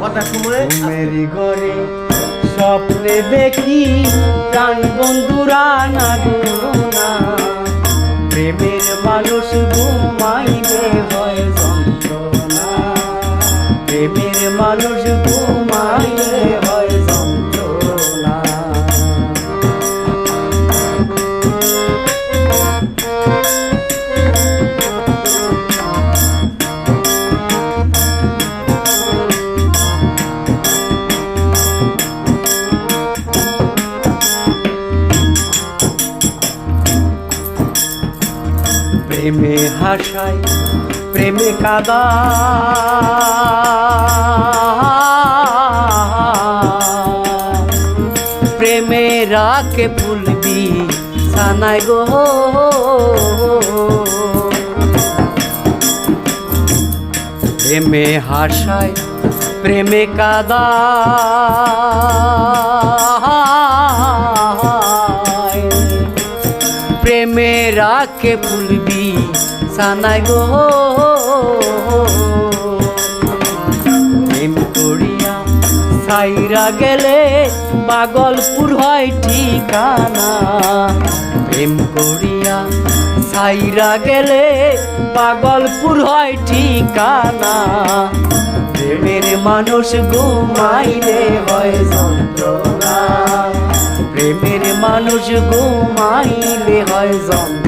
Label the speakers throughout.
Speaker 1: কথা সময়
Speaker 2: ঘরে স্বপ্নে দেখি প্রাণ বন্ধুরা না। প্রেমের মানুষ ঘুমাইলে হয়। প্রেমে হাসায় প্রেমে কাদা প্রেমে রাকে ফুলবি সানাই গো। প্রেমে হাসায় প্রেমে কাদা রাখে ফুলবি সানাই গো। প্রেম করিয়া সাইরা গেলে পাগলপুর হয় ঠিকানা। প্রেম করিয়া সাইরা গেলে পাগলপুর হয় ঠিকানা। প্রেমের মানুষ ঘুমাইলে হয় যন্ত্রণা। প্রেমের মানুষ ঘুমাইলে হয় যন্ত্রণা।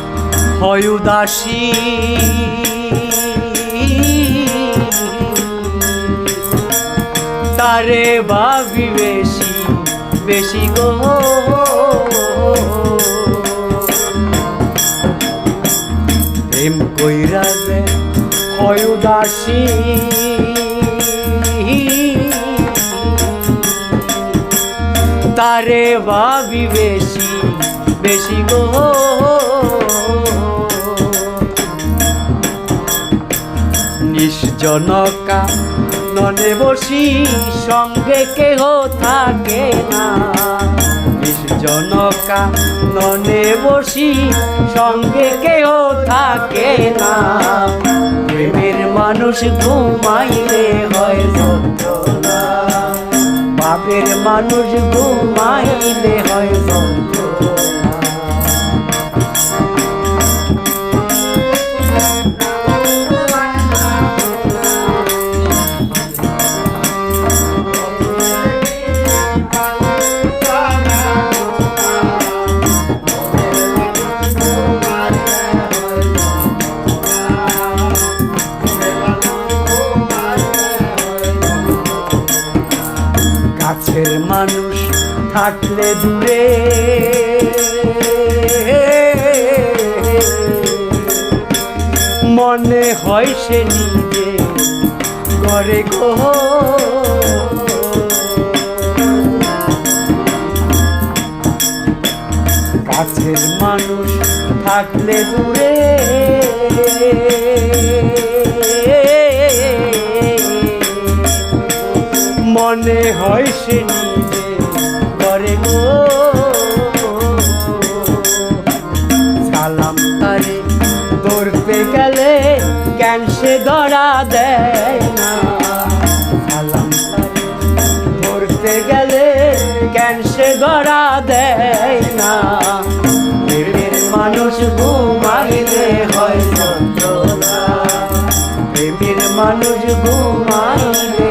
Speaker 1: হয়
Speaker 2: উদাসী। তারে ভাবি বেশি বেশি গো। প্রেম কইরা যে হয় উদাসী। তারে ভাবি বেশি বেশি গো। নিষ্জনকা ননে বসি, সঙ্গে কেহ থাকে না। নিষ্জনকা ননে বসি, সঙ্গে কেহ থাকে না। প্রেমের মানুষ ঘুমাইলে হয় যন্ত্রণা। বাপের মানুষ ঘুমাইলে কাছের মানুষ থাকলে দূরে। মনে হয় সে নিজে করে গো। কাছের মানুষ থাকলে দূরে। মনে হয় সে নিজে করে গো। সালাম তারে ধরতে গেলে কেন সে ধরা দেয় না? সালাম তারে ধরতে গেলে কেন সে ধরা দেয় না? প্রেমের মানুষ ঘুমাইলে হয় যন্ত্রণা। প্রেমের মানুষ ঘুমাইলে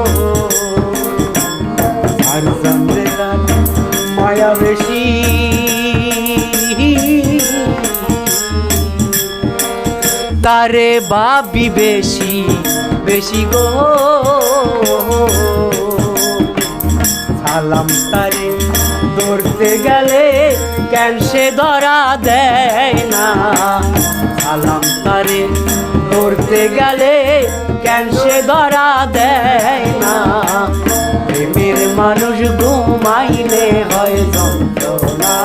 Speaker 2: তারে ভাবি বেশি বেশি গো। সালাম তারে ধরতে গেলে কেন সে ধরা দেয় না? সালাম তারে ধরতে গেলে কেন সে ধরা দেয় না? প্রেমের মানুষ ঘুমাইলে হয় যন্ত্রণা।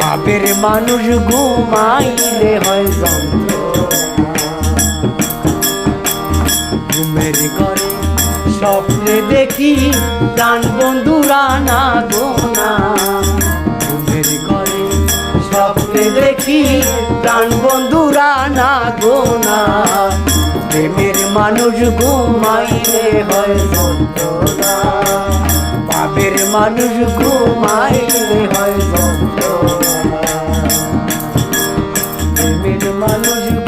Speaker 2: পাপের মানুষ ঘুমাইলে হয় ঘুমের ঘরে স্বপ্নে দেখি প্রাণ বন্ধুরা না গোনা। ঘুমের ঘরে স্বপ্নে দেখি প্রাণ বন্ধুরা না গোনা। প্রেমের মানুষ ঘুমাইলে হয় যন্ত্রণা। পাপের মানুষ ঘুমাইলে হয় প্রেমের মানুষ